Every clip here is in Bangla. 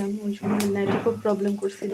করছিলাম ওই সময় নেটওয়ার্ক খুব প্রবলেম করছিল।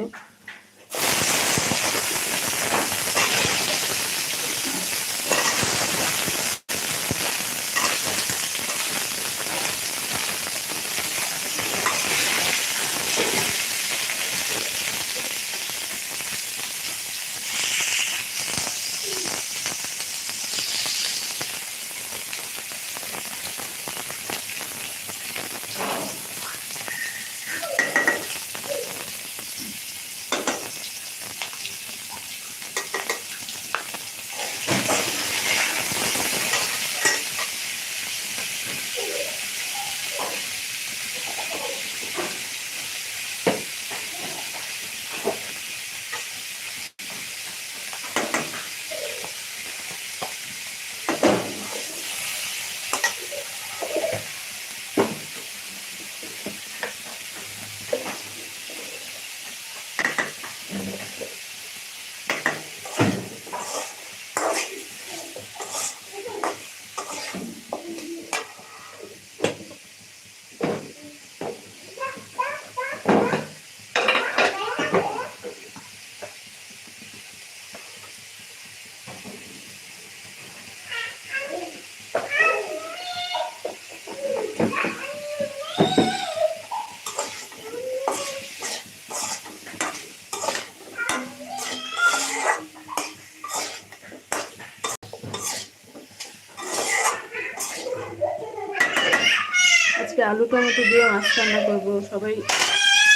আলু টমেটো দিয়ে মাছ রান্না করব। সবাই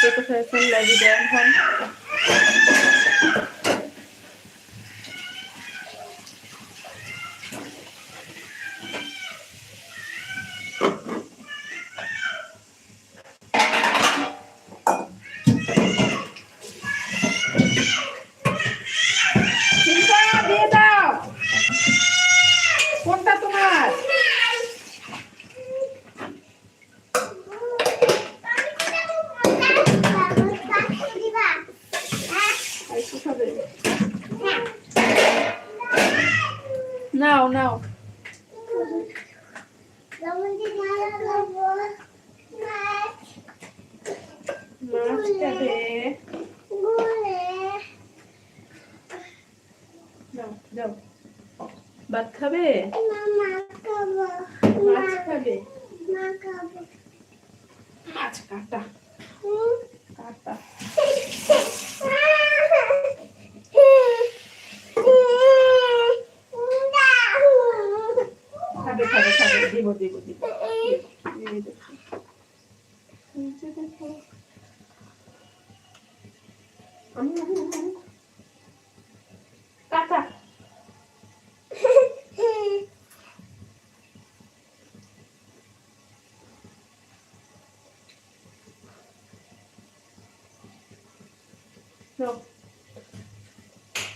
পেতে ফেলেছেন লাইভে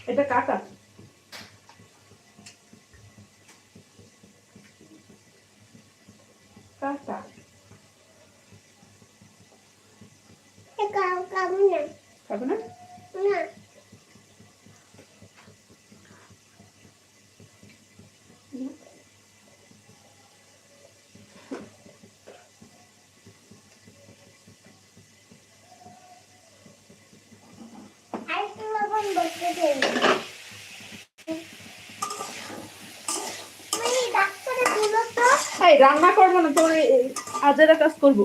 এটা কাকা রান্না করব না তোর আজেরা কাজ করব।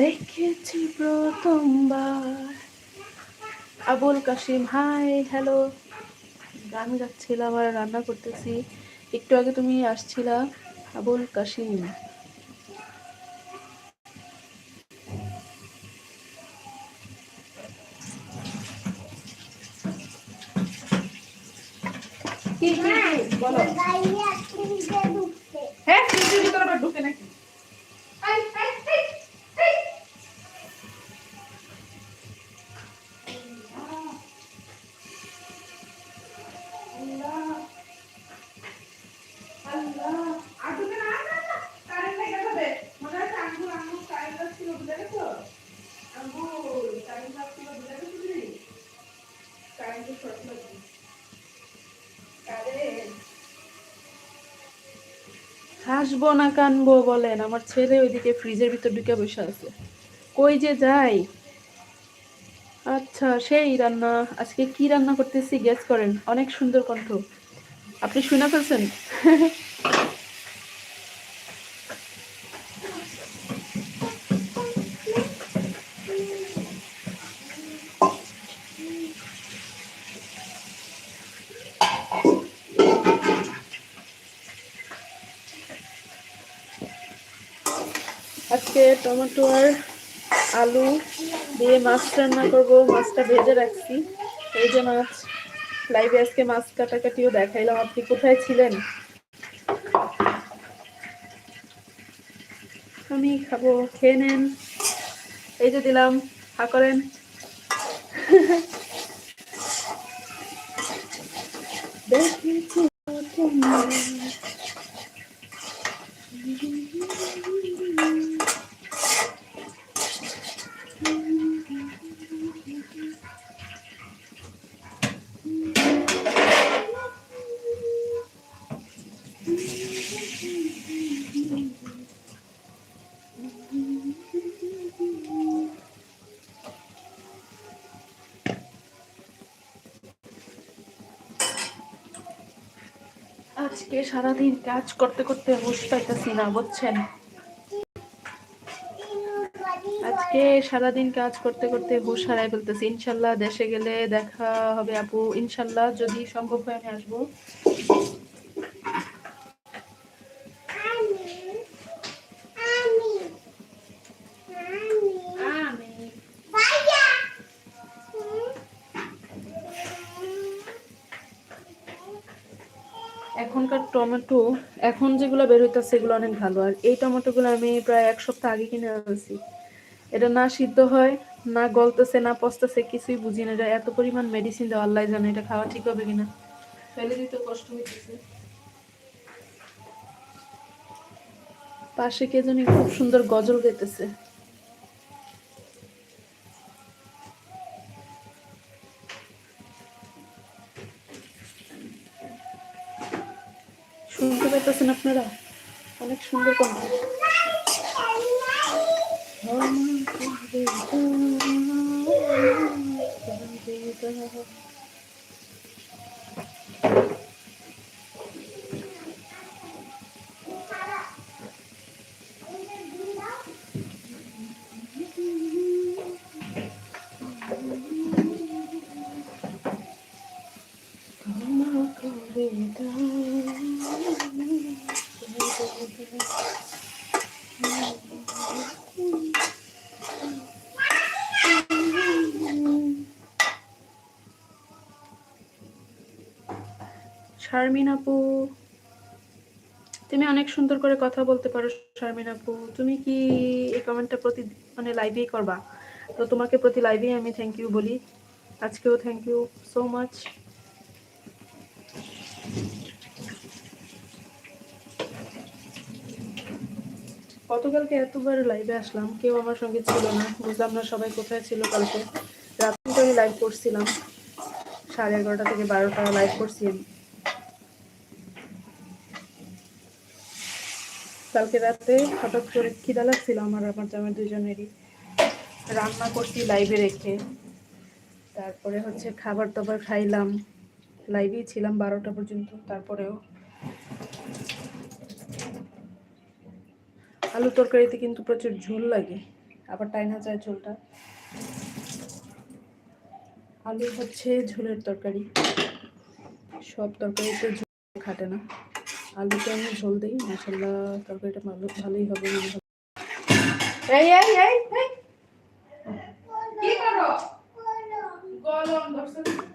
দেখেছি প্রথমবার। আবুল কাশিম হাই হ্যালো গান গাচ্ছিলাম আর রান্না করতেছি। একটু আগে তুমি আসছিলা আবুল কাশিম। হ্যাঁ ঢুকে নাকি? হাসবো না কানবো বলেন, আমার ছেলে ওইদিকে ফ্রিজের ভিতর ঢুকে বসে আছে। কই যে যাই? আচ্ছা সেই রান্না, আজকে কি রান্না করতেছি গেস করেন, অনেক সুন্দর কণ্ঠ। আপনি শুনে ফেলছেন আজকে টমেটো আর আলু দিয়ে মাছ রান্না করব। মাছটা ভেজে রাখছি। এই যে মাছ। লাইভে আজকে মাছ কাটাকাটিও দেখাইলাম। আপনি কোথায় ছিলেন? আমি খাব, খেয়ে নেন। এই যে দিলাম। হা করেন। আজকে সারাদিন কাজ করতে করতে হুশ পাইতেছি না, বুঝছেন? আজকে সারাদিন কাজ করতে করতে হুশ হারাই ফেলতেছি। ইনশাল্লাহ দেশে গেলে দেখা হবে আপু। ইনশাল্লাহ যদি সম্ভব হয় আমি আসব। টমেটো, এখন যেগুলো বের হইতেছে সেগুলো অনেক ভালো। আর এই টমেটোগুলো আমি প্রায় এক সপ্তাহ আগে কিনে আনছি। এটা না সিদ্ধ হয়, না গলতেছে, না পচতেছে, কিছুই বুঝি না। এটা এত পরিমাণ মেডিসিন দেওয়া আল্লাহ জানে এটা খাওয়া ঠিক হবে কিনা। ফেলে দিতে কষ্ট হইতেছে। পাশে কে জানি খুব সুন্দর গজল গাইতেছে। সুন্দর কণ্ঠ শারমিন আপু, তুমি অনেক সুন্দর করে কথা বলতে পারো শারমিন আপু। তুমি কি এই কমেন্টটা প্রতি মানে লাইভেই করবা? তো তোমাকে প্রতি লাইভেই আমি থ্যাংক ইউ বলি। আজকেও থ্যাংক ইউ সো মাচ গতকালকে এতবার লাইভে আসলাম, কেউ আমার সঙ্গে ছিল না। বুঝলাম না সবাই কোথায় ছিল কালকে। রাত্রে লাইভ করছিলাম। সাড়ে এগারোটা থেকে বারোটা লাইভ করছি কালকে রাতে হঠাৎ করে খিদা লাগছিল আমার আমার জামাই দুজনেরই রান্না করছি লাইভে রেখে। তারপরে হচ্ছে খাবার দাবার খাইলাম। লাইভেই ছিলাম বারোটা পর্যন্ত, তারপরেও। আলু তরকারিতে কিন্তু প্রচুর ঝোল লাগে, আবার টাইনা যায় ঝোলটা। আলু হচ্ছে ঝোলের তরকারি। সব তরকারিতে ঝোল খাটে না। আলুতে আমি ঝোল দিই মশলা তরকারিটা ভালো ভালোই হবে এই এই এই ধরছে।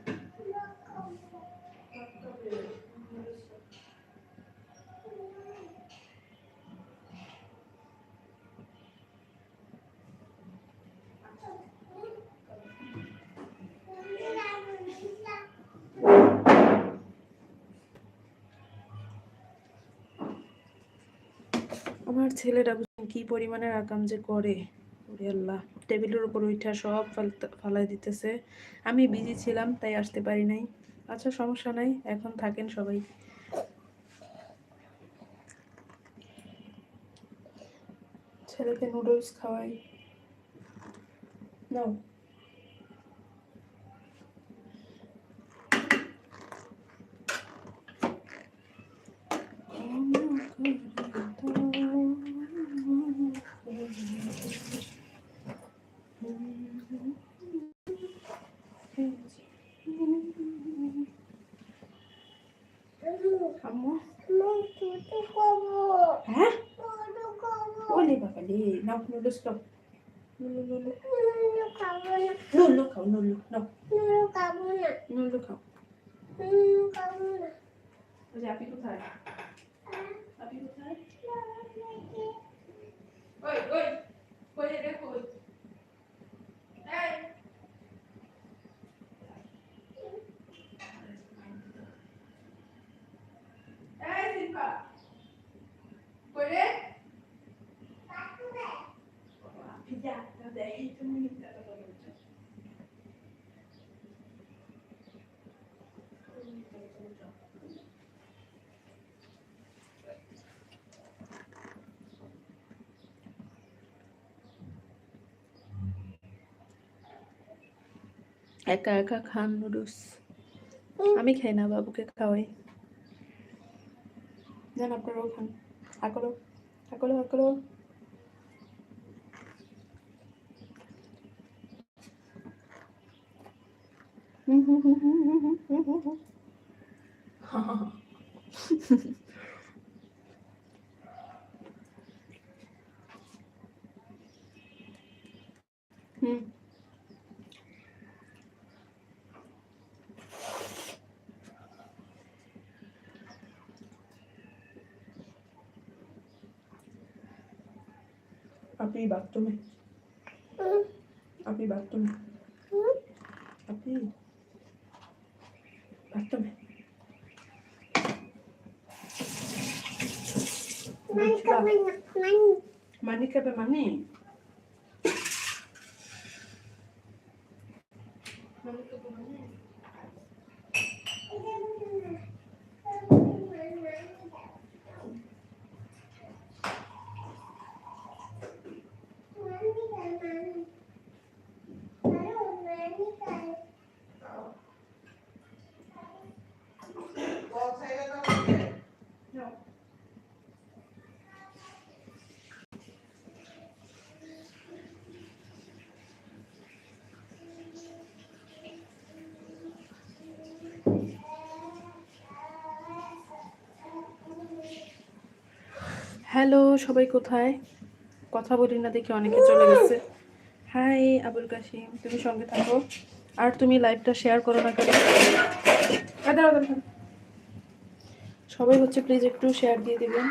আমার ছেলেটা বুঝলেন কি পরিমাণের আকাম যে করে? আল্লাহ, টেবিলের উপর উঠা সব ফালাই দিতেছে। আমি বিজি ছিলাম, তাই আসতে পারি নাই। আচ্ছা সমস্যা নাই, এখন থাকেন সবাই। ছেলেকে নুডলস খাওয়াই। নাও। los একা একা খান নুডলস। আমি খাই না বাবুকে খাওয়াই। জান আপনারাও খান আকলো আকলো আকলো হুম। আপনি বাথরুমে আপনি বাথরুমে আপনি বাথরুমে মানি খাবে মানি মানি খাবে মানি No. হ্যালো সবাই কোথায়? কথা বলি না দেখি অনেকে চলে গেছে। হাই আবুল কাশিম তুমি সঙ্গে থাকো। আর তুমি লাইভটা শেয়ার করো না কেন? দাঁড়াও। সবাই হচ্ছে প্লিজ একটু শেয়ার দিয়ে দিবেন।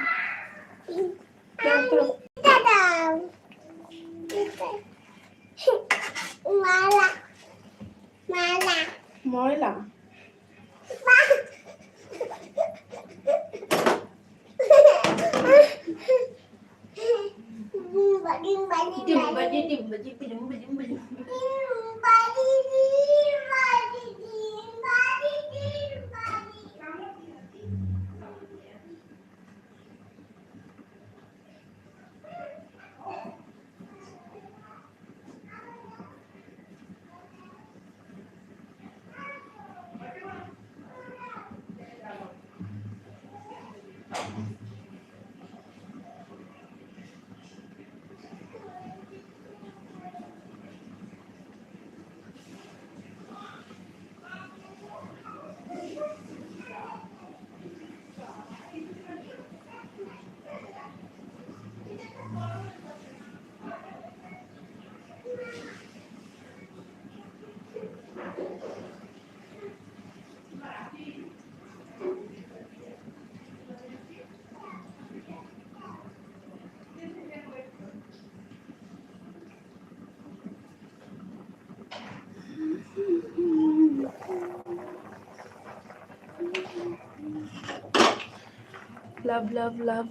লাভ লাভ লাভ।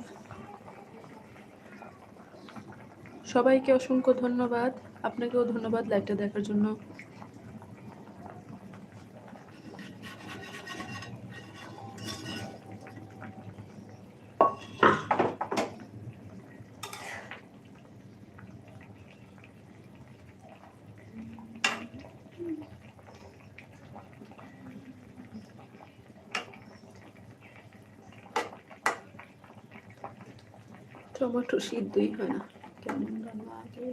সবাইকে অসংখ্য ধন্যবাদ। আপনাকেও ধন্যবাদ লাইভটা দেখার জন্য। টমেটো সিদ্ধই হয় না কেমন যেন লাগে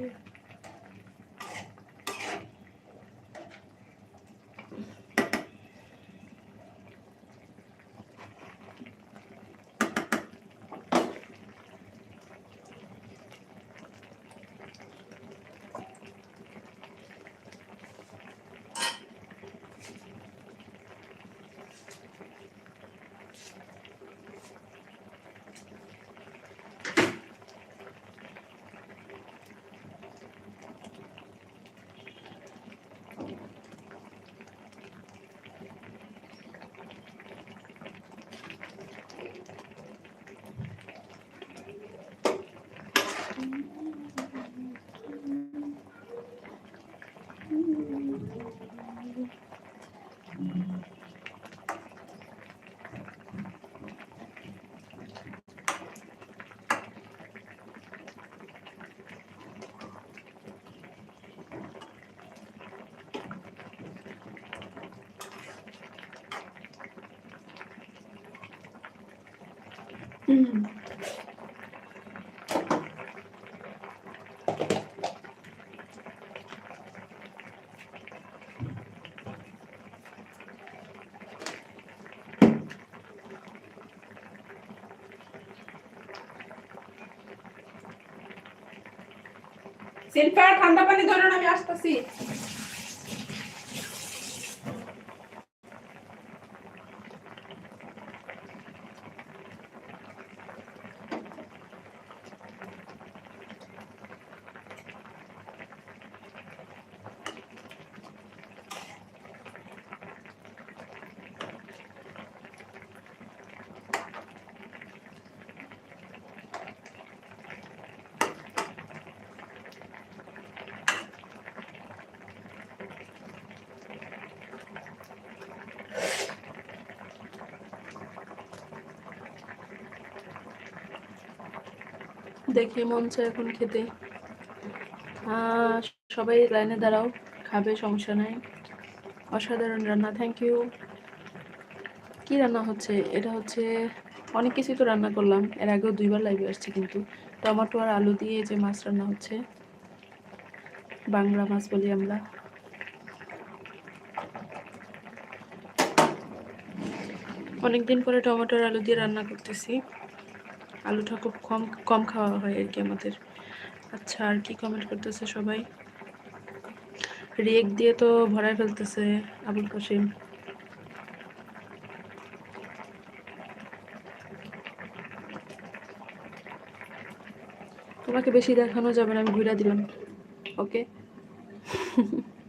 শিল্পা ঠান্ডা পানি ধরুন আমি আসতেছি। দেখে মন চায় এখন খেতে। সবাই লাইনে দাঁড়াও, খাবে, সমস্যা নাই। অসাধারণ রান্না থ্যাংক ইউ কি রান্না হচ্ছে? এটা হচ্ছে, অনেক কিছুই তো রান্না করলাম, এর আগেও দুইবার লাইভে আসছি কিন্তু। টমাটো আর আলু দিয়ে যে মাছ রান্না হচ্ছে, বাংলা মাছ বলি আমরা। অনেকদিন পরে টমেটোর আলু দিয়ে রান্না করতেছি। আলুটা খুব কম কম খাওয়া হয় আর কি আমাদের। আচ্ছা আর কি কমেন্ট করতেছে সবাই? রিয়েক্ট দিয়ে তো ভরায় ফেলতেছে আবুল কাসিম তোমাকে বেশি দেখানো যাবে না, আমি ঘুরা দিলাম। ওকে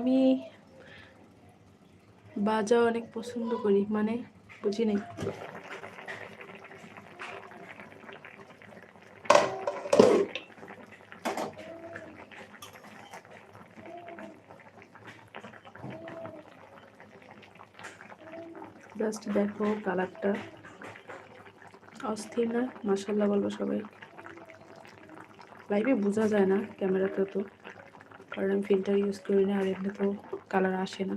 আমি বাজা অনেক পছন্দ করি মানে বুঝি নাই? জাস্ট দেখো কালারটা। অস্থির না? মাসাল্লাহ বলব সবাই। লাইভে বোঝা যায় না ক্যামেরাতে তো। কারণ আমি ফিল্টার ইউজ করি না, আর এমনি তো কালার আসে না।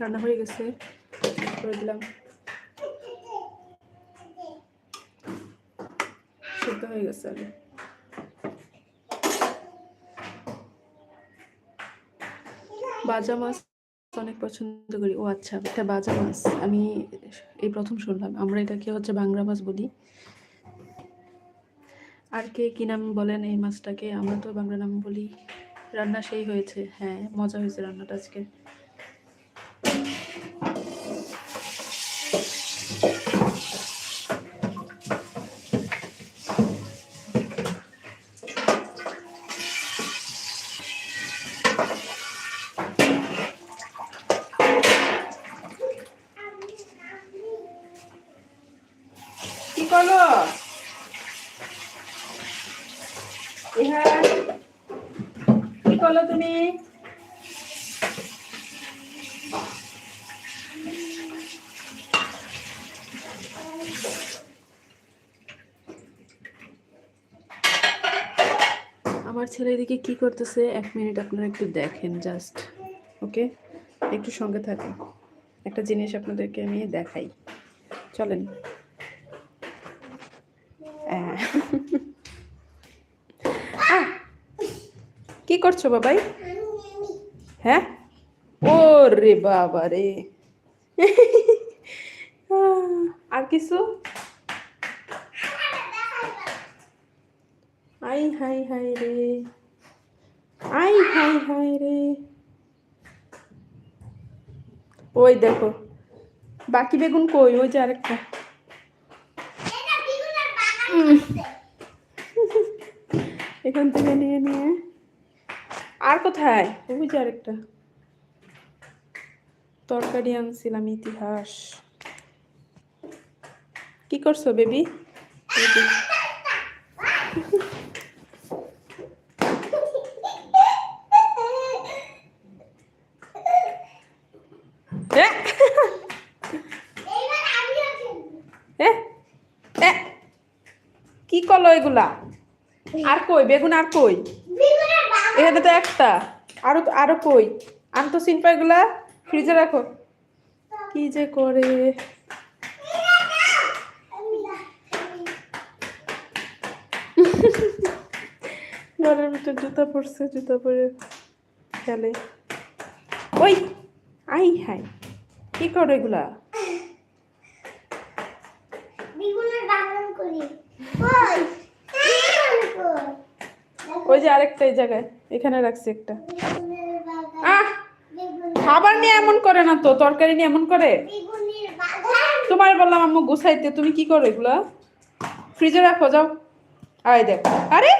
রান্না হয়ে গেছে, করে দিলাম। সিদ্ধ হয়ে গেছে আগে বাজা মাছ অনেক পছন্দ করি। ও আচ্ছা এটা বাজা মাছ আমি এই প্রথম শুনলাম। আমরা এটাকে হচ্ছে বাংলা মাছ বলি। আর কে কি নাম বলেন এই মাছটাকে? আমরা তো বাংলা নাম বলি। রান্না সেই হয়েছে। হ্যাঁ মজা হয়েছে রান্নাটা আজকে কি করল ইহা কি করল তুমি আমার ছেলে এদিকে কি করতেছে? এক মিনিট আপনারা একটু দেখেন জাস্ট ওকে একটু সঙ্গে থাকুন। একটা জিনিস আপনাদেরকে আমি দেখাই। চলেন। আহ! কি করছ বাবাই? হ্যাঁ? ও রে বাবা রে আর কিছু? আই হাই হাই রে। আই হাই হাই রে। ওই দেখো, বাকি বেগুন কই? ওই যে আরেকটা। এখান থেকে নিয়ে নিয়ে। আর কোথায়? ওই যে আরেকটা। তরকারি আনছিলাম ইতিহাস। কি করছ, বেবি? কি করল এগুলা আর কই? বেগুন আর কই? এখানে তো একটা। আরও আরও কই? আন তো সিনপা এগুলা? ফ্রিজে রাখো। কি যে করে? ঘরের ভিতর জুতা পরছে, জুতা পরে খেলে। ওই! আই হাই কি করো এগুলা বেগুনের বাগান করি কই বাগান কই ওই যে আরেকটা এই জায়গায় এখানে রাখছি একটা। আহ! খাবার নিয়ে এমন করে না তো তরকারি নিয়ে এমন করে? তোমার বললাম আম্মু গুছাইতে। তুমি কি করো এগুলা? ফ্রিজে রাখো যাও। আয় দেখ। আরে!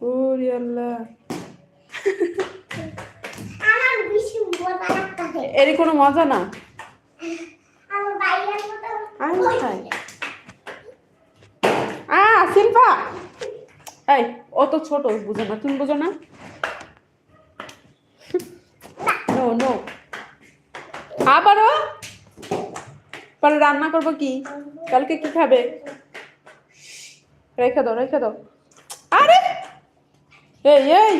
ওরে আল্লাহ। এরই কোনো মজা না? আ শিল্পা! এই অত ছোট, বুঝো না, তুমি বুঝো না? নো নো আবারও? পরে রান্না করব কি? কালকে কি খাবে? রেখে দাও রেখে দাও। আরে! এই এই!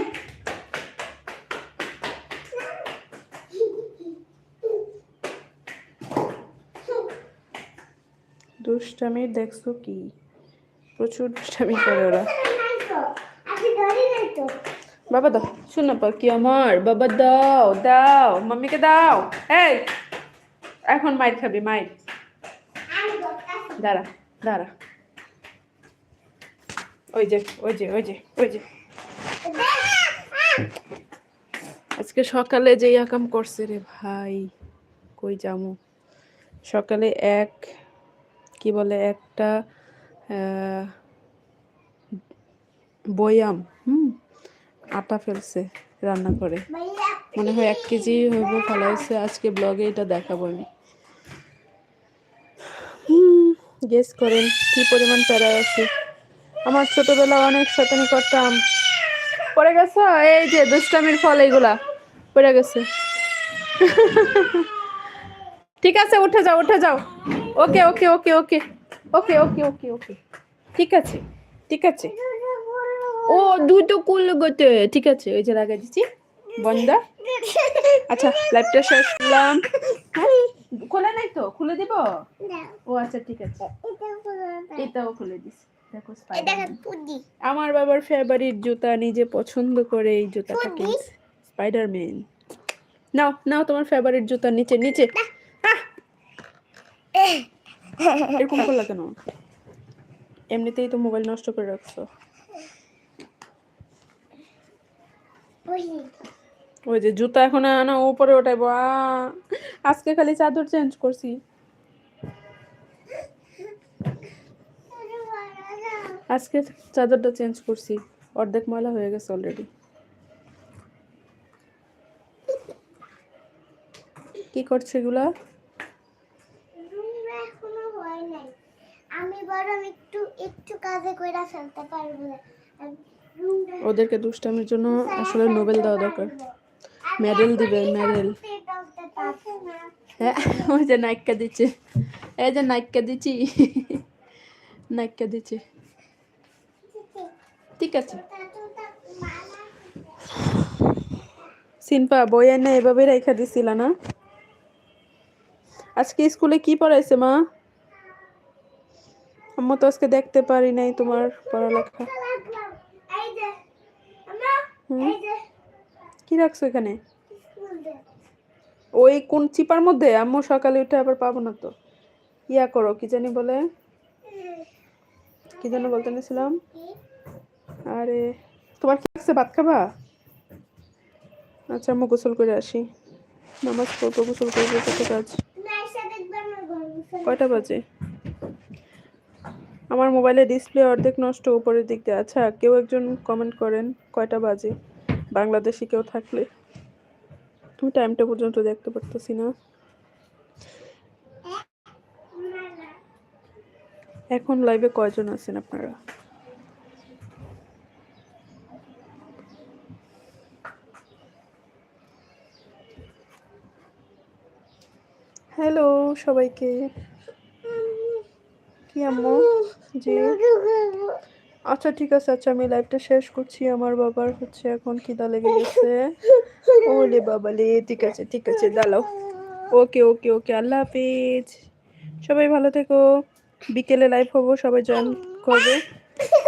দুষ্টামি দেখছ কি? প্রচুর দুষ্টামি করে ওরা। বাবা দাও, শোন না কি আমার। বাবা দাও দাও, মাম্মিকে দাও। এই, এখন মাইর খাবি, মাইর। দাঁড়া দাঁড়া। ওই যে ওই যে ওই যে ওই যে। আজকে সকালে যে আকাম করছে রে ভাই, কই যামু? সকালে এক, কি বলে, একটা বয়াম, হুম, আটা ফেলছে রান্না করে। মনে হয় এক কেজি হইব ফেলাইছে আজকে ব্লগে এটা দেখাবো আমি। গেস করেন কি পরিমাণ প্যারায় আছে। আমার ছোটবেলা অনেক শতানি করতাম। পড়ে গেছে? এই যে দুষ্টামির ফল এইগুলা। পড়ে গেছে। ঠিক আছে, উঠে যাও উঠে যাও। ওকে ওকে ওকে ওকে ওকে ওকে ওকে ওকে। ঠিক আছে ঠিক আছে। ও দুটো কুল গতে ঠিক আছে ওই যে লাগাই দিচ্ছি। বন্ধা আচ্ছা লাইভটা শেষ করলাম? খোলা নাই তো? খুলে দিব? ও আচ্ছা ঠিক আছে। এটাও খুলে দিস আমার বাবার ফেভারিট জুতা নিজে পছন্দ করে এই জুতাটা Hoodie? কিনছে। স্পাইডারম্যান নাও নাও তোমার ফেভারিট জুতা নিচে নিচে! এরকম করলা কেন? এমনিতেই তো মোবাইল নষ্ট করে রাখছো। ওই যে জুতা এখন আনা উপরে আ আজকে খালি চাদর চেঞ্জ করছি। আজকে চাদরটা চেঞ্জ করছি, অর্ধেক ময়লা হয়ে গেছে অলরেডি কি করছে এগুলা? আমি বরং একটু একটু কাজে কইরা ফেলতে পারব। ওদেরকে দুষ্টামির জন্য আসলে নোবেল দেওয়া দরকার। মেডেল দিবে, মেডেল। হ্যাঁ ওই যে নাইকা দিচ্ছে। এই যে নাইকা দিচ্ছি। নাইকা দিচ্ছে। ঠিক আছে। সিনপা বই এনে এভাবে রেখা দিছিল না? আজকে স্কুলে কি পড়াইছে মা? আম্মু তো আজকে দেখতে পারি নাই তোমার পড়ালেখা এই যে আমরা হুম। এই যে কি রাখছো এখানে? ওই কোন চিপার মধ্যে? আম্মু সকালে উঠে আবার পাবো না তো। ইয়া করো কি জানি বলে? কি যেন বলতে নিয়েছিলাম আরে তোমার কি লাগছে? ভাত খাবা? আচ্ছা আম্মু গোসল করে আসি। নামাজ পড়ব গোসল করব কত কাজ। কয়টা বাজে? আমার মোবাইলে ডিসপ্লে অর্ধেক নষ্ট উপরের দিক দিয়ে। আচ্ছা কেউ একজন কমেন্ট করেন। কয়টা বাজে? বাংলাদেশি কেউ থাকলে? আমি টাইমটা পর্যন্ত দেখতে পারতেছি না। এখন লাইভে কয়জন আছেন আপনারা? হ্যালো সবাইকে। কি আম্মু? জি। আচ্ছা ঠিক আছে আচ্ছা আমি লাইভটা শেষ করছি। আমার বাবার হচ্ছে এখন খিদা লেগে গেছে। ওলে বাবা লে, ঠিক আছে ঠিক আছে, দাঁড়াও। ওকে ওকে ওকে, আল্লাহ হাফিজ। সবাই ভালো থেকো। বিকেলে লাইভ হব, সবাই জয়েন করবে।